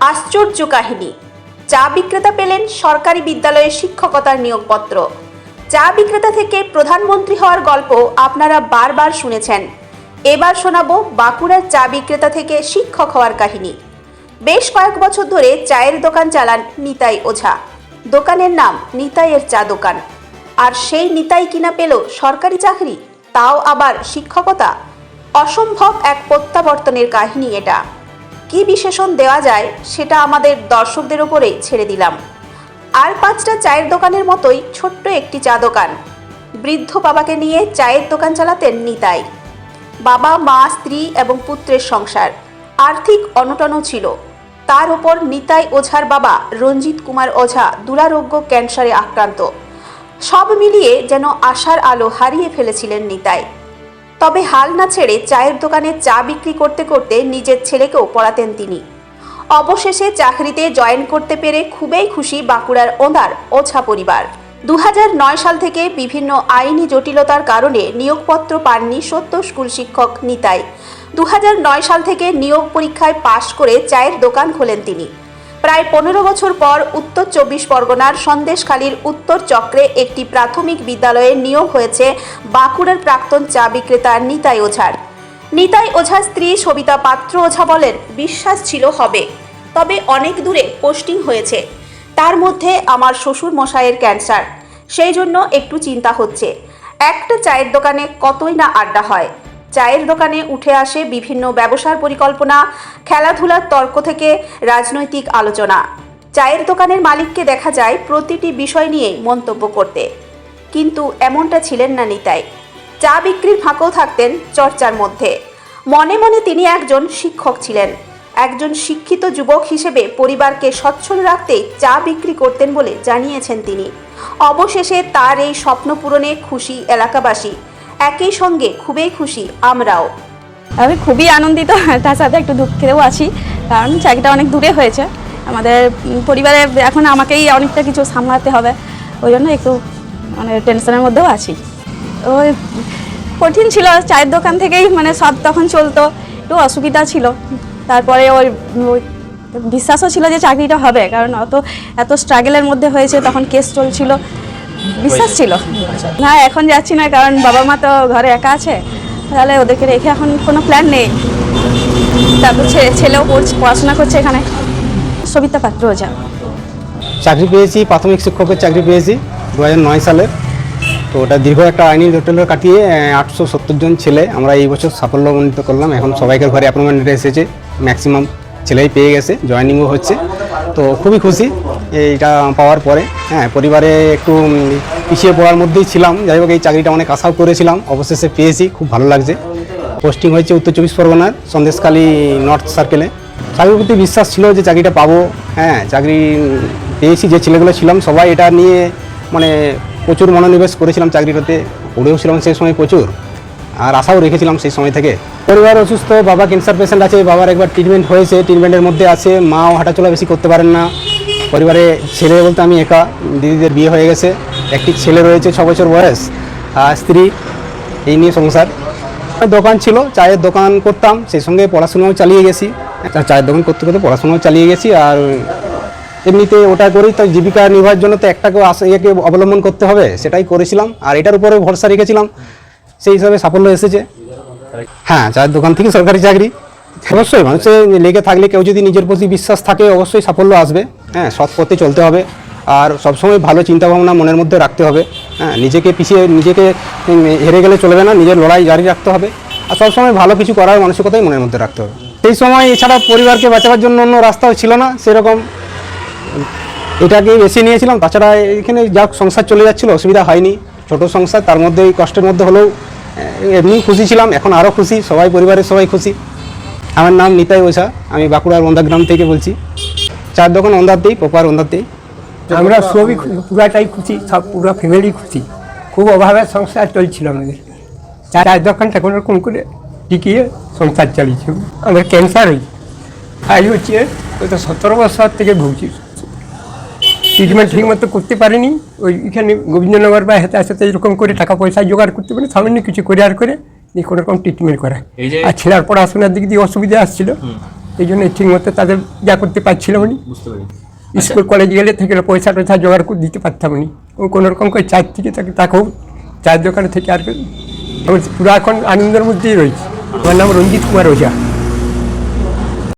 আশ্চর্য কাহিনী। চা বিক্রেতা পেলেন সরকারি বিদ্যালয়ে শিক্ষকতার নিয়োগপত্র। চা বিক্রেতা থেকে প্রধানমন্ত্রী হওয়ার গল্প আপনারা বারবার শুনেছেন। এবার শোনাবো বাঁকুড়ার চা বিক্রেতা থেকে শিক্ষক হওয়ার কাহিনী। বেশ কয়েক বছর ধরে চায়ের দোকান চালান নিতাই ওঝা। দোকানের নাম নিতাইয়ের চা দোকান। আর সেই নিতাই কিনা পেল সরকারি চাকরি? তাও আবার শিক্ষকতা? অসম্ভব এক প্রত্যাবর্তনের কাহিনী এটা। কি বিশেষণ দেওয়া যায় সেটা আমাদের দর্শকদের ওপরে ছেড়ে দিলাম। আর পাঁচটা চায়ের দোকানের মতোই ছোট্ট একটি চা দোকান। বৃদ্ধ বাবাকে নিয়ে চায়ের দোকান চালাতেন নিতাই। বাবা, মা, স্ত্রী এবং পুত্রের সংসার আর্থিক অনটনও ছিল। তার ওপর নিতাই ওঝার বাবা রঞ্জিত কুমার ওঝা দুরারোগ্য ক্যান্সারে আক্রান্ত। সব মিলিয়ে যেন আশার আলো হারিয়ে ফেলেছিলেন নিতাই। তবে হাল না ছেড়ে চায়ের দোকানে চা বিক্রি করতে করতে নিজের ছেলেকেও পড়াতেন তিনি। অবশেষে চাকরিতে জয়েন করতে পেরে খুবই খুশি বাঁকুড়ার ওনার ওছা পরিবার। দু হাজার নয় সাল থেকে বিভিন্ন আইনি জটিলতার কারণে নিয়োগপত্র পাননি সত্য স্কুল শিক্ষক নিতাই। দু হাজার নয় সাল থেকে নিয়োগ পরীক্ষায় পাশ করে চায়ের দোকান খোলেন তিনি। প্রায় পনেরো বছর পর উত্তর চব্বিশ পরগনার সন্দেশখালীর উত্তর চক্রে একটি প্রাথমিক বিদ্যালয়ে নিয়োগ হয়েছে বাঁকুড়ার প্রাক্তন চা বিক্রেতা নিতাই ওঝার। নিতাই ওঝার স্ত্রী সবিতা পাত্র ওঝা বলেন, বিশ্বাস ছিল হবে, তবে অনেক দূরে পোস্টিং হয়েছে। তার মধ্যে আমার শ্বশুর মশাইয়ের ক্যান্সার। সেই জন্য একটু চিন্তা হচ্ছে। একটা চায়ের দোকানে কতই না আড্ডা হয়। চায়ের দোকানে উঠে আসে বিভিন্ন ব্যবসার পরিকল্পনা, খেলাধুলার তর্ক থেকে রাজনৈতিক আলোচনা। চায়ের দোকানের মালিককে দেখা যায় প্রতিটি বিষয় নিয়ে মন্তব্য করতে। কিন্তু এমনটা ছিলেন না নিতাই। চা বিক্রির ফাঁকেও থাকতেন চর্চার মধ্যে। মনে মনে তিনি একজন শিক্ষক ছিলেন। একজন শিক্ষিত যুবক হিসেবে পরিবারকে সচ্ছল রাখতেই চা বিক্রি করতেন বলে জানিয়েছেন তিনি। অবশেষে তার এই স্বপ্ন পূরণে খুশি এলাকাবাসী। একই সঙ্গে খুবই খুশি আমরাও। আমি খুবই আনন্দিত, তার সাথে একটু দুঃখেও আছি, কারণ চাকরিটা অনেক দূরে হয়েছে। আমাদের পরিবারে এখন আমাকেই অনেকটা কিছু সামলাতে হবে, ওই জন্য একটু মানে টেনশনের মধ্যেও আছি। ওই কঠিন ছিল, চায়ের দোকান থেকেই মানে সব তখন চলতো, একটু অসুবিধা ছিল। তারপরে ওই বিশ্বাসও ছিল যে চাকরিটা হবে, কারণ অত, এত স্ট্রাগলের মধ্যে হয়েছে, তখন কেস চলছিল। বিশ্বাস ছিল। না, এখন যাচ্ছি না, কারণ বাবা মা তো ঘরে একা আছে। তাহলে ওদেরকে রেখে এখন কোনো প্ল্যান নেই। তারপর ছেলেও পড়ছে, পড়াশোনা করছে এখানে। সবিতা পাত্র ওঝা চাকরি পেয়েছি, প্রাথমিক শিক্ষকের চাকরি পেয়েছি দু সালে। তো ওটা দীর্ঘ একটা আইনি জটিলতা কাটিয়ে আটশো সত্তর জন ছেলে আমরা এই বছর সাফল্যমণ্ডিত করলাম। এখন সবাইকার ঘরে অ্যাপয়েন্টমেন্ট এসেছে। ম্যাক্সিমাম ছেলেই পেয়ে গেছে জয়েনিংও হচ্ছে। তো খুবই খুশি। এইটা পাওয়ার পরে হ্যাঁ পরিবারে একটু পিছিয়ে পড়ার মধ্যেই ছিলাম। যাই হোক, এই চাকরিটা অনেক আশাও করেছিলাম। অবশেষে পেয়েছি, খুব ভালো লাগছে। পোস্টিং হয়েছে উত্তর চব্বিশ পরগনার, সন্দেশখালী নর্থ সার্কেলে চাকরির প্রতি বিশ্বাস ছিল যে চাকরিটা পাবো। হ্যাঁ চাকরি পেয়েছি, যে ছেলেগুলো ছিলাম, সবাই এটা নিয়ে মানে প্রচুর মনোনিবেশ করেছিলাম চাকরিটাতে। পড়েও ছিলাম সেই সময় প্রচুর। আর আশাও রেখেছিলাম সেই সময় থেকে। পরিবার অসুস্থ, বাবা ক্যান্সার পেশেন্ট আছে, বাবার একবার ট্রিটমেন্ট হয়েছে ট্রিটমেন্টের মধ্যে আছে, মাও হাঁটাচলা বেশি করতে পারেন না। পরিবারে ছেলে বলতে আমি একা, দিদিদের বিয়ে হয়ে গেছে। একটি ছেলে রয়েছে, ছ বছর বয়স, আর স্ত্রী, এই নিয়ে সংসার। দোকান ছিল, চায়ের দোকান করতাম, সেই সঙ্গে পড়াশোনাও চালিয়ে গেছি। একটা চায়ের দোকান করতে করতে পড়াশোনাও চালিয়ে গেছি, আর এমনিতে ওটা করেই তো জীবিকা নির্বাহের জন্য তো একটাকে আস- অবলম্বন করতে হবে, সেটাই করেছিলাম, আর এটার উপরে ভরসা রেখেছিলাম। সেই হিসাবে সাফল্য এসেছে। হ্যাঁ চায়ের দোকান থেকে সরকারি চাকরি। অবশ্যই মানুষের লেগে থাকলে কেউ যদি নিজের প্রতি বিশ্বাস থাকে, অবশ্যই সাফল্য আসবে। হ্যাঁ সৎ পথে চলতে হবে। আর সবসময় ভালো চিন্তাভাবনা মনের মধ্যে রাখতে হবে। হ্যাঁ নিজেকে পিছিয়ে, নিজেকে হেরে গেলে চলবে না, নিজের লড়াই জারি রাখতে হবে। আর সবসময় ভালো কিছু করার মানসিকতাই মনের মধ্যে রাখতে হবে। সেই সময় এছাড়া পরিবারকে বাঁচাবার জন্য অন্য রাস্তাও ছিল না, সেরকম। এটাকে বেছে নিয়েছিলাম। তাছাড়া এখানে যাক সংসার চলে যাচ্ছিল, অসুবিধা হয়নি। ছোট সংসার, তার মধ্যে এই কষ্টের মধ্যে হলেও এমনি খুশি ছিলাম। এখন আরও খুশি, সবাই, পরিবারের সবাই খুশি। আমার নাম নিতাই ওঝা, আমি বাঁকুড়ার গ্রাম থেকে বলছি। চার দোকান অন্দাতেই প্রপার অন্দাতেই আমরা সবই পুরাটাই খুশি সব পুরো ফ্যামিলি খুশি খুব অভাবে সংসার চলছিল আমাদের। চার দোকানটা কোনো রকম করে টিকিয়ে সংসার চালিয়েছে। আমার ক্যান্সার হয়েছে আজ হচ্ছে তো সতেরো বছর থেকে ভুগছি। ট্রিটমেন্ট ঠিক মতো করতে পারিনি। ওই এখানে গোবিন্দনগর বা হেতে আসতে এরকম করে টাকা পয়সা জোগাড় করতে পারি সামান্য কিছু করে আর করে দিয়ে কোনো রকম ট্রিটমেন্ট করা আর ছেলের পড়াশোনার দিক দিয়ে অসুবিধা আসছিল। এই জন্য ঠিক মতো তাদের যা করতে পারছিলাম না স্কুল কলেজ গেলে থেকে পয়সা টয়সা জোগাড় করে দিতে পারতাম না ও কোনো রকম করে চার থেকে তাকে তাকেও চায়ের দোকানে থেকে আর পুরো এখন আনন্দের মধ্যেই রয়েছে। আমার নাম রঞ্জিত কুমার ওঝা।